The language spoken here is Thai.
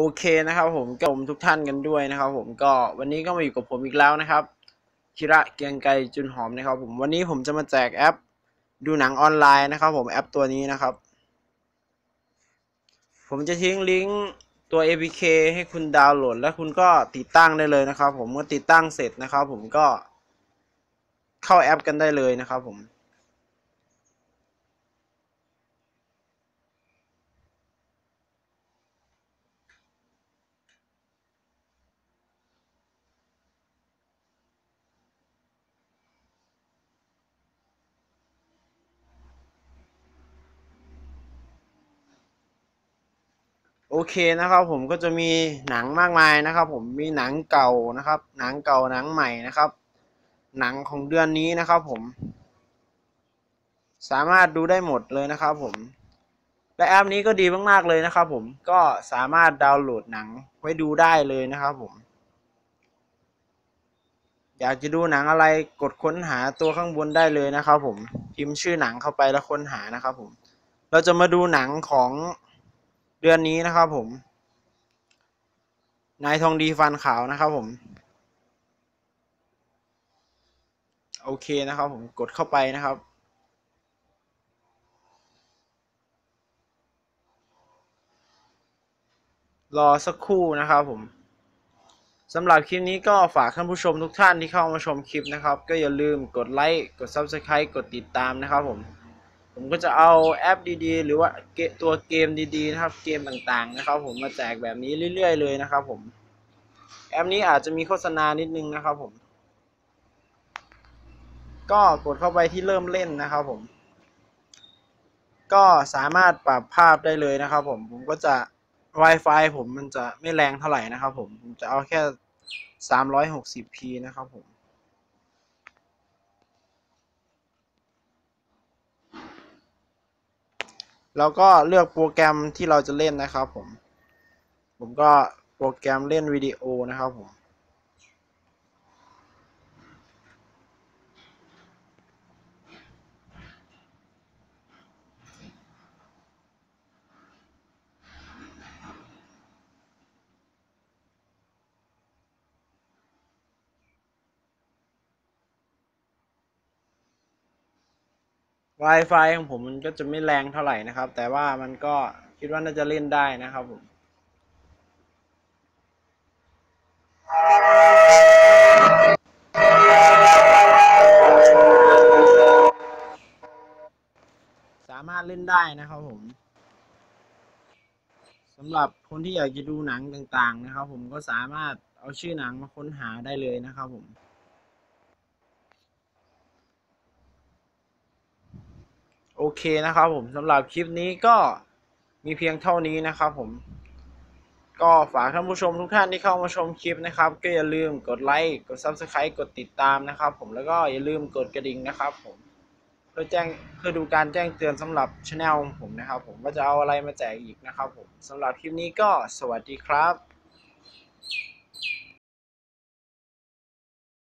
โอเคนะครับผมก็ผมทุกท่านกันด้วยนะครับ ผมก็วันนี้ก็มาอยู่กับผมอีกแล้วนะครับคิระเกียงไกจุนหอมนะครับ ผมวันนี้ผมจะมาแจกแอป ดูหนังออนไลน์นะครับ ผมแอปตัวนี้นะครับ ผมจะทิ้งลิงก์ตัว APK ให้คุณดาวน์โหลด แล้วคุณก็ติดตั้งได้เลยนะครับ ผมเมื่อติดตั้งเสร็จนะครับ ผมก็เข้าแอปกันได้เลยนะครับ ผม เคนะครับผมก็จะมีหนังมากมายนะครับ ผมมีหนังเก่านะครับ หนังเก่าหนังใหม่นะครับ หนังของเดือนนี้นะครับผม สามารถดูได้หมดเลยนะครับ ผม และแอปนี้ก็ดีมากๆเลยนะครับ ผมก็สามารถดาวน์โหลดหนังไว้ดูได้เลยนะครับ ผม อยากจะดูหนังอะไรกดค้นหาตัวข้างบนได้เลยนะครับ ผมพิมพ์ชื่อหนังเข้าไปแล้วค้นหานะครับ ผม เราจะมาดูหนังของ เดือนนี้นะครับผม นายทองดีฟันขาวนะครับผม โอเคนะครับผมกดเข้าไปนะครับ รอสักครู่นะครับผมสำหรับคลิปนี้ก็ฝากท่านผู้ชมทุกท่านที่เข้ามาชมคลิปนะครับ ก็อย่าลืมกดไลค์ กด Subscribe กดติดตามนะครับผม ผมก็จะเอาแอปดีๆ หรือว่าตัวเกมดีๆนะครับ เกมต่างๆนะครับ ผมมาแจกแบบนี้เรื่อยๆเลยนะครับ ผม แอปนี้อาจจะมีโฆษณานิดนึงนะครับ ผม ก็กดเข้าไปที่เริ่มเล่นนะครับ ผม ก็สามารถปรับภาพได้เลยนะครับ ผม ผมก็จะ Wi-Fi ผมมันจะไม่แรงเท่าไหร่นะครับ ผม ผมจะเอาแค่ 360p นะครับ ผม แล้วก็เลือกโปรแกรมที่เราจะเล่นนะครับผม ผมก็โปรแกรมเล่นวิดีโอนะครับผม Wi-Fi ของผมมันก็จะไม่แรงเท่าไหร่นะครับ แต่ว่ามันก็คิดว่าน่าจะเล่นได้นะครับผมสามารถเล่นได้นะครับผมสำหรับคนที่อยากจะดูหนังต่างๆนะครับ ผมก็สามารถเอาชื่อหนังมาค้นหาได้เลยนะครับผม โอเคนะครับผมสำหรับคลิปนี้ก็มีเพียงเท่านี้นะครับผม ก็ฝากท่านผู้ชมทุกท่านที่เข้ามาชมคลิปนะครับ ก็อย่าลืมกดไลค์กด Subscribe กดติดตามนะครับ ผมแล้วก็อย่าลืมกดกระดิ่งนะครับ ผมเพื่อแจ้งเพื่อดูการแจ้งเตือนสำหรับช anel ของผมนะครับ ผมว่าจะเอาอะไรมาแจกอีกนะครับ ผมสำหรับคลิปนี้ก็สวัสดีครับ